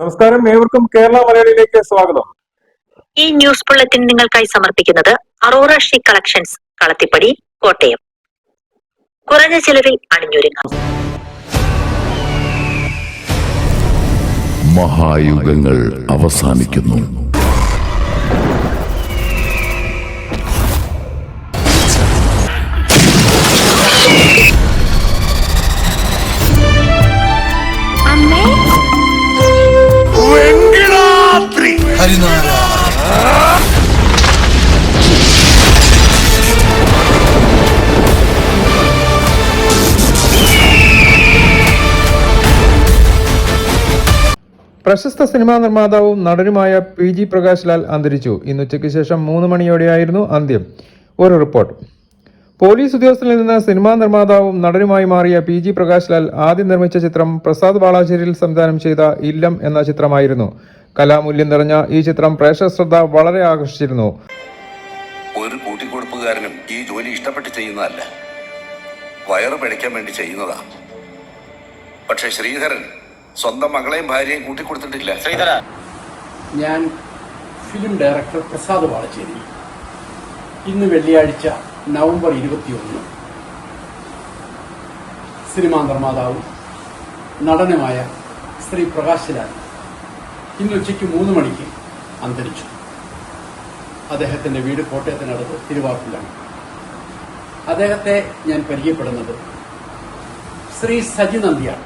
നമസ്കാരം. ഏവർക്കും കേരള മലയാളിയിലേക്ക് സ്വാഗതം. ഈ ന്യൂസ് ബുള്ളറ്റിൻ നിങ്ങൾക്കായി സമർപ്പിക്കുന്നത് Aurora she collections Kalathipady Kottayam. കുറഞ്ഞ ചിലവിൽ അണിഞ്ഞൊരുങ്ങാം. മഹായുഗങ്ങൾ അവസാനിക്കുന്നു. പ്രശസ്ത സിനിമാ നിർമ്മാതാവും നടനുമായ പി ജി പ്രകാശ് ലാൽ അന്തരിച്ചു. ഇന്ന് ഉച്ചയ്ക്ക് ശേഷം മൂന്ന് മണിയോടെയായിരുന്നു അന്ത്യം. ഒരു റിപ്പോർട്ട്. പോലീസ് ഉദ്യോഗസ്ഥനിൽ നിന്ന് സിനിമാ നിർമ്മാതാവും നടനുമായി മാറിയ പി ജി പ്രകാശ് ലാൽ ആദ്യം നിർമ്മിച്ച ചിത്രം പ്രസാദ് ബാളാശ്ശേരിയിൽ സംവിധാനം ചെയ്ത ഇല്ലം എന്ന ചിത്രമായിരുന്നു. കലാമൂല്യം നിറഞ്ഞ ഈ ചിത്രം പ്രേക്ഷക ശ്രദ്ധ വളരെ ആകർഷിച്ചിരുന്നു. ഒരു കൂട്ടിക്കൊടുപ്പുകാരനും ഈ ജോലി ഇഷ്ടപ്പെട്ട് ചെയ്യുന്നതല്ല. വയറ് പിഴയ്ക്കാൻ വേണ്ടി ചെയ്യുന്നതാ. പക്ഷെ ശ്രീധരൻ സ്വന്തം മകളെയും ഭാര്യയും കൂട്ടിക്കൊടുത്തിട്ടില്ല. ശ്രീധര. ഞാൻ ഫിലിം ഡയറക്ടർ പ്രസാദ് വാളച്ചേരി. ഇന്ന് വെള്ളിയാഴ്ച നവംബർ ഇരുപത്തിയൊന്ന്. സിനിമാ നിർമ്മാതാവും നടനുമായ ശ്രീ പ്രകാശ് ലാൽ. ഇന്ന് ഉച്ചയ്ക്ക് മൂന്ന് മണിക്ക് അന്തരിച്ചു. അദ്ദേഹത്തിന്റെ വീട് കോട്ടയത്തിനടുത്ത് തിരുവാർപ്പിലാണ് അദ്ദേഹത്തെ ഞാൻ പരിചയപ്പെടുന്നത് ശ്രീ സജി നന്ദിയാണ്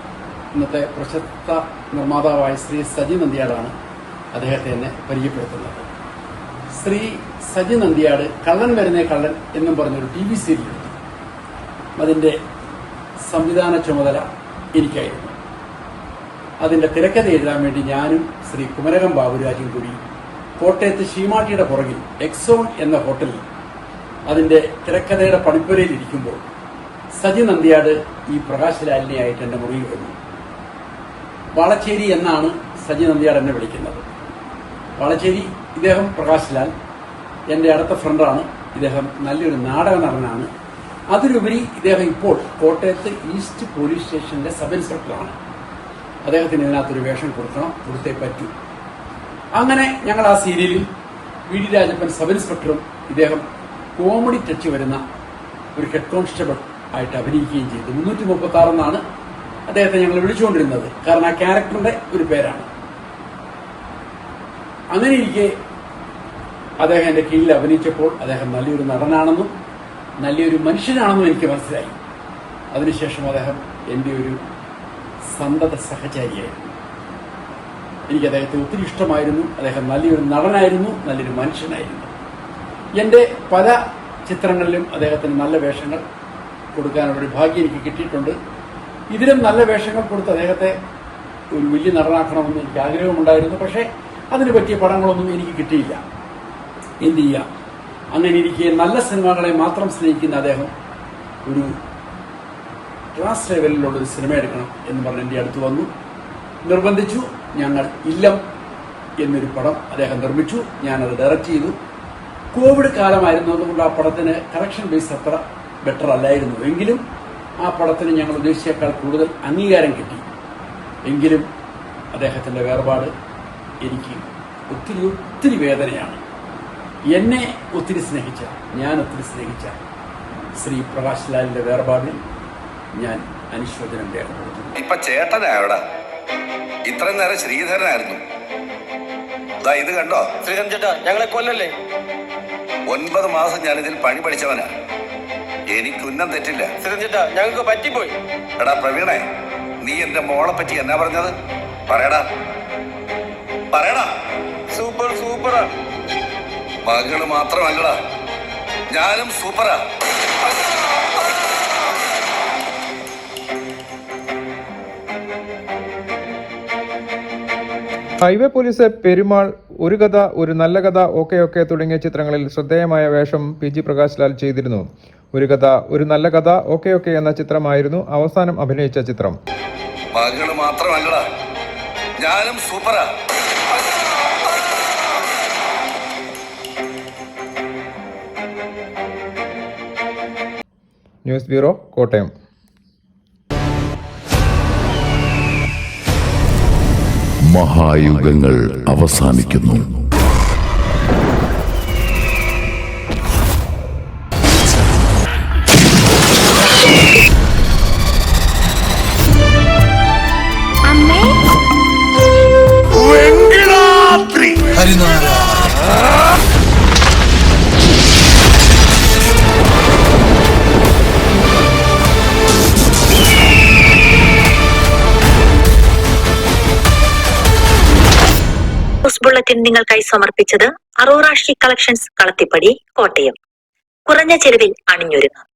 ഇന്നത്തെ പ്രശസ്ത നിർമ്മാതാവായ ശ്രീ സജി നന്ദിയാടാണ് അദ്ദേഹത്തെ എന്നെ പരിചയപ്പെടുത്തുന്നത്. ശ്രീ സജി നന്ദിയാട് കള്ളൻ വരുന്നേ കള്ളൻ എന്നും പറഞ്ഞൊരു ടി വി സീരിയൽ അതിന്റെ സംവിധാന ചുമതല എനിക്കായിരുന്നു. അതിന്റെ തിരക്കഥ എഴുതാൻ വേണ്ടി ഞാനും ശ്രീ കുമരകം ബാബുരാജും കൂടി കോട്ടയത്ത് ശീമാട്ടിയുടെ പുറകിൽ എക്സോൺ എന്ന ഹോട്ടലിൽ അതിന്റെ തിരക്കഥയുടെ പണിപ്പുരയിൽ ഇരിക്കുമ്പോൾ സജി നന്ദിയാട് ഈ പ്രകാശ് ലാലിനെയായിട്ട് എന്റെ മുറിയിൽ വന്നു വളച്ചേരി എന്നാണ് സജി നന്ദിയാട് എന്നെ വിളിക്കുന്നത്. വളച്ചേരി ഇദ്ദേഹം പ്രകാശ് ലാൽ എന്റെ അടുത്ത ഫ്രണ്ടാണ്. ഇദ്ദേഹം നല്ലൊരു നാടക നടനാണ് അതിലുപരി ഇദ്ദേഹം ഇപ്പോൾ കോട്ടയത്ത് ഈസ്റ്റ് പോലീസ് സ്റ്റേഷന്റെ സബ് ഇൻസ്പെക്ടറാണ്. അദ്ദേഹത്തിന് ഇതിനകത്തൊരു വേഷം കൊടുക്കണം കൊടുത്തേ പറ്റൂ. അങ്ങനെ ഞങ്ങൾ ആ സീരിയലിൽ വി ഡി രാജപ്പൻ സബ് ഇൻസ്പെക്ടറും ഇദ്ദേഹം കോമഡി ടച്ച് വരുന്ന ഒരു ഹെഡ് കോൺസ്റ്റബിൾ ആയിട്ട് അഭിനയിക്കുകയും ചെയ്തു. മുന്നൂറ്റി മുപ്പത്തി ആറെന്നാണ് അദ്ദേഹത്തെ ഞങ്ങൾ വിളിച്ചുകൊണ്ടിരുന്നത്. കാരണം ആ ക്യാരക്ടറിന്റെ ഒരു പേരാണ്. അങ്ങനെ ഇരിക്കെ അദ്ദേഹം എന്റെ കീഴിൽ അഭിനയിച്ചപ്പോൾ അദ്ദേഹം നല്ലൊരു നടനാണെന്നും നല്ലൊരു മനുഷ്യനാണെന്നും എനിക്ക് മനസ്സിലായി. അതിനുശേഷം അദ്ദേഹം എന്റെ ഒരു സന്തത സഹചാരിയായിരുന്നു എനിക്ക് അദ്ദേഹത്തെ ഒത്തിരി ഇഷ്ടമായിരുന്നു. അദ്ദേഹം നല്ലൊരു നടനായിരുന്നു നല്ലൊരു മനുഷ്യനായിരുന്നു. എന്റെ പല ചിത്രങ്ങളിലും അദ്ദേഹത്തിന് നല്ല വേഷങ്ങൾ കൊടുക്കാനുള്ളൊരു ഭാഗ്യം എനിക്ക് കിട്ടിയിട്ടുണ്ട്. ഇതിലും നല്ല വേഷങ്ങൾ കൊടുത്ത് അദ്ദേഹത്തെ ഒരു വലിയ നടനാക്കണമെന്ന് എനിക്ക് ആഗ്രഹമുണ്ടായിരുന്നു. പക്ഷേ അതിന് പറ്റിയ പടങ്ങളൊന്നും എനിക്ക് കിട്ടിയില്ല. എന്ത് ചെയ്യാം? അങ്ങനെ ഇരിക്കെ നല്ല സിനിമകളെ മാത്രം സ്നേഹിക്കുന്ന അദ്ദേഹം ഒരു ക്ലാസ് ലെവലിലുള്ള ഒരു സിനിമ എടുക്കണം എന്ന് പറഞ്ഞ് എന്റെ അടുത്ത് വന്നു. നിർബന്ധിച്ചു. ഞങ്ങൾ ഇല്ലം എന്നൊരു പടം അദ്ദേഹം നിർമ്മിച്ചു. ഞാനത് ഡയറക്റ്റ് ചെയ്തു. കോവിഡ് കാലമായിരുന്നതുകൊണ്ട് ആ പടത്തിന് കറക്ഷൻ ബേസ് അത്ര ബെറ്റർ അല്ലായിരുന്നു. എങ്കിലും ആ പടത്തിന് ഞങ്ങൾ ഉദ്ദേശിച്ചേക്കാൾ കൂടുതൽ അംഗീകാരം കിട്ടി. എങ്കിലും അദ്ദേഹത്തിന്റെ വേർപാട് എനിക്ക് ഒത്തിരി ഒത്തിരി വേദനയാണ്. എന്നെ ഒത്തിരി സ്നേഹിച്ച ഞാൻ ഒത്തിരി സ്നേഹിച്ച ശ്രീ പ്രകാശ് ലാലിന്റെ വേർപാടിൽ ഞാൻ അനുശോചനം രേഖപ്പെടുത്തുന്നു ഇപ്പൊ ചേട്ടനായോടാ? ഇത്രയും നേരം ശ്രീധരനായിരുന്നു. ദാ ഇത് കണ്ടോ? ശ്രീധരൻ ചേട്ടാ ഞങ്ങളെ കൊല്ലല്ലേ? ഒൻപത് മാസം ഞാൻ ഇതിൽ പണി പഠിച്ചവനാ. എനിക്ക് ഉന്നം തെറ്റില്ല. ശ്രീധരൻ ചേട്ടാ ഞങ്ങൾക്ക് പറ്റിപ്പോയി. എടാ പ്രവീണേ നീ എന്റെ മോളെ പറ്റി എന്നാ പറഞ്ഞത്? പറയടാ. പറയടാ. സൂപ്പർ സൂപ്പറാ. മകൾ മാത്രമല്ലടാ. ഞാനും സൂപ്പറാ. ഹൈവേ പോലീസ് പെരുമാൾ ഒരു കഥ ഒരു നല്ല കഥ ഓക്കെ ഓക്കെ തുടങ്ങിയ ചിത്രങ്ങളിൽ ശ്രദ്ധേയമായ വേഷം പി. ജി. പ്രകാശ് ലാൽ ചെയ്തിരുന്നു. ഒരു കഥ ഒരു നല്ല കഥ ഓക്കെ ഓക്കെ എന്ന ചിത്രമായിരുന്നു അവസാനം അഭിനയിച്ച ചിത്രം. മാത്രമല്ലടാ. ഞാനും സൂപ്പറാ. News bureau Kottayam. മഹായുഗങ്ങൾ അവസാനിക്കുന്നു. ബുള്ളറ്റിൻ നിങ്ങൾക്കായി സമർപ്പിച്ചത് അറോറ കളക്ഷൻസ് കളത്തിപ്പടി കോട്ടയം. കുറഞ്ഞ ചെലവിൽ അണിഞ്ഞൊരുങ്ങാം.